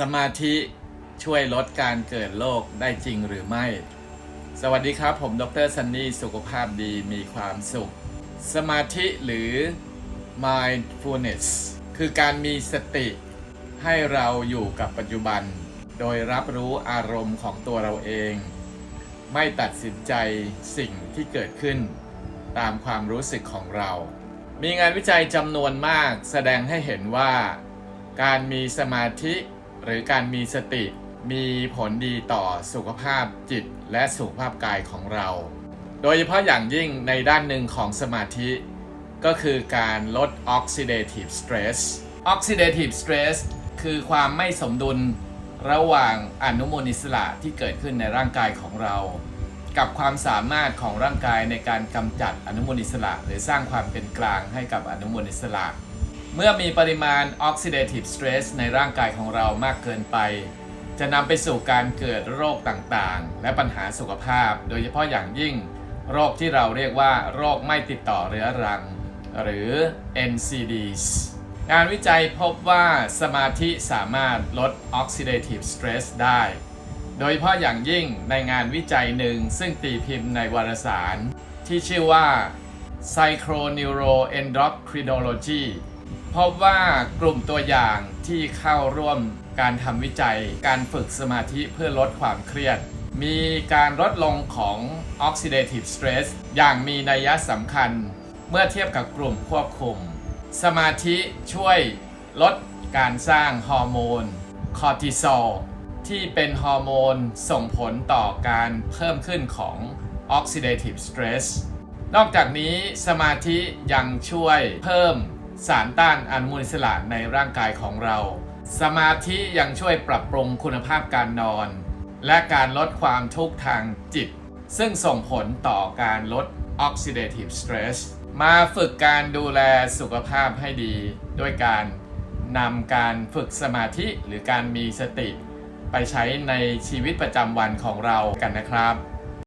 สมาธิช่วยลดการเกิดโรคได้จริงหรือไม่ สวัสดีครับ ผมดรซันนี่สุขภาพดีมีความสุข สมาธิหรือ mindfulness คือการมีสติให้เราอยู่กับปัจจุบัน โดยรับรู้อารมณ์ของตัวเราเอง ไม่ตัดสินใจสิ่งที่เกิดขึ้น ตามความรู้สึกของเรา มีงานวิจัยจำนวนมากแสดงให้เห็นว่า การมีสมาธิ หรือการมีสติ มีผลดีต่อสุขภาพจิตและสุขภาพกายของเรา โดยเฉพาะอย่างยิ่งในด้านหนึ่งของสมาธิ ก็คือการลด oxidative stress oxidative stress คือความไม่สมดุลระหว่างอนุมูลอิสระที่เกิดขึ้นในร่างกายของเรา กับความสามารถของร่างกายในการกำจัดอนุมูลอิสระ หรือสร้างความเป็นกลางให้กับอนุมูลอิสระ เมื่อมีปริมาณ oxidative stress ในร่างกายของเรามากเกินไป จะนำไปสู่การเกิดโรคต่างๆ และปัญหาสุขภาพ โดยเฉพาะอย่างยิ่ง โรคที่เราเรียกว่า โรคไม่ติดต่อเรื้อรัง หรือ NCDs งานวิจัยพบว่าสมาธิสามารถลด oxidative stress ได้ โดยเฉพาะอย่างยิ่งในงานวิจัยหนึ่งซึ่งตีพิมพ์ในวารสาร ที่ชื่อว่า Psychoneuroendocrinology พบว่ากลุ่มตัวอย่างที่เข้าร่วมการทำวิจัย การฝึกสมาธิเพื่อลดความเครียด มีการลดลงของ oxidative stress อย่างมีนัยสำคัญ เมื่อเทียบกับกลุ่มควบคุม สมาธิช่วยลดการสร้างฮอร์โมนคอร์ติซอลที่เป็นฮอร์โมนส่งผลต่อการเพิ่มขึ้นของ oxidative stress นอกจากนี้สมาธิยังช่วยเพิ่ม สารต้านอนุมูลอิสระในร่างกายของเรา สมาธิยังช่วยปรับปรุงคุณภาพการนอน และการลดความทุกข์ทางจิต ซึ่งส่งผลต่อการลด oxidative stress มาฝึกการดูแลสุขภาพให้ดีด้วยการนำการฝึกสมาธิหรือการมีสติ ไปใช้ในชีวิตประจำวันของเรากันนะครับ